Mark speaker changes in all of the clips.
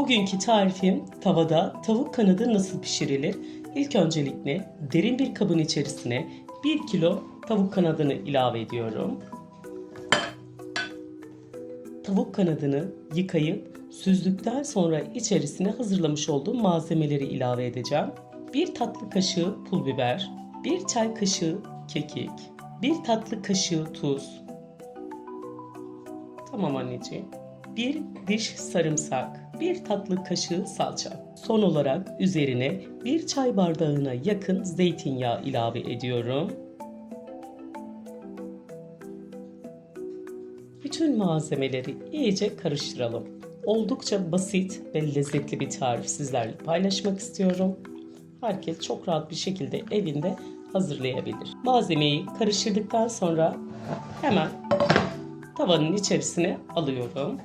Speaker 1: Bugünkü tarifim tavada tavuk kanadı nasıl pişirilir? İlk öncelikle derin bir kabın içerisine 1 kilo tavuk kanadını ilave ediyorum. Tavuk kanadını yıkayıp süzdükten sonra içerisine hazırlamış olduğum malzemeleri ilave edeceğim. 1 tatlı kaşığı pul biber, 1 çay kaşığı kekik, 1 tatlı kaşığı tuz. Tamam anneciğim. 1 diş sarımsak, 1 tatlı kaşığı salça. Son olarak üzerine 1 çay bardağına yakın zeytinyağı ilave ediyorum. Bütün malzemeleri iyice karıştıralım. Oldukça basit ve lezzetli bir tarif sizlerle paylaşmak istiyorum. Herkes çok rahat bir şekilde evinde hazırlayabilir. Malzemeyi karıştırdıktan sonra hemen tavanın içerisine alıyorum.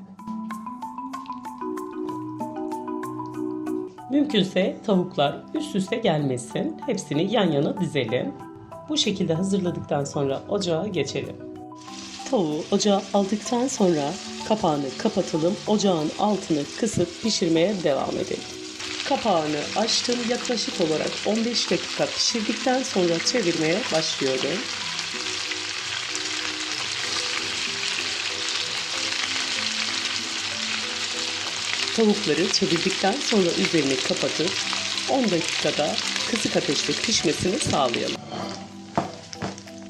Speaker 1: Mümkünse tavuklar üst üste gelmesin. Hepsini yan yana dizelim. Bu şekilde hazırladıktan sonra ocağa geçelim. Tavuğu ocağa aldıktan sonra kapağını kapatalım. Ocağın altını kısıp pişirmeye devam edelim. Kapağını açtım. Yaklaşık olarak 15 dakika pişirdikten sonra çevirmeye başlıyorum. Tavukları çevirdikten sonra üzerini kapatıp 10 dakikada kısık ateşte pişmesini sağlayalım.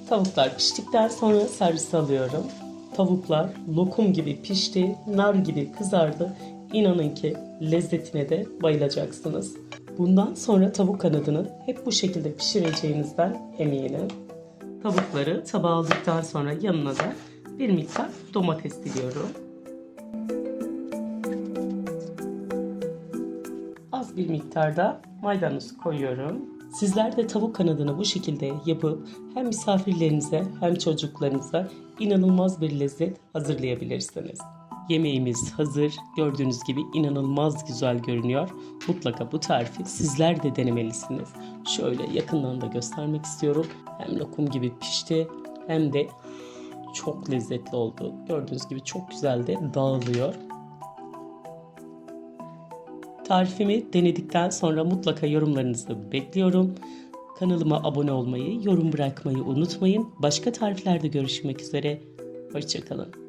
Speaker 1: Tavuklar piştikten sonra servise alıyorum. Tavuklar lokum gibi pişti, nar gibi kızardı. İnanın ki lezzetine de bayılacaksınız. Bundan sonra tavuk kanadını hep bu şekilde pişireceğinizden eminim. Tavukları tabağa aldıktan sonra yanına da bir miktar domates diliyorum. Az bir miktarda maydanoz koyuyorum. Sizler de tavuk kanadını bu şekilde yapıp hem misafirlerinize hem çocuklarınıza inanılmaz bir lezzet hazırlayabilirsiniz. Yemeğimiz hazır. Gördüğünüz gibi inanılmaz güzel görünüyor. Mutlaka bu tarifi sizler de denemelisiniz. Şöyle yakından da göstermek istiyorum. Hem lokum gibi pişti hem de çok lezzetli oldu. Gördüğünüz gibi çok güzel de dağılıyor. Tarifimi denedikten sonra mutlaka yorumlarınızı bekliyorum. Kanalıma abone olmayı, yorum bırakmayı unutmayın. Başka tariflerde görüşmek üzere. Hoşçakalın.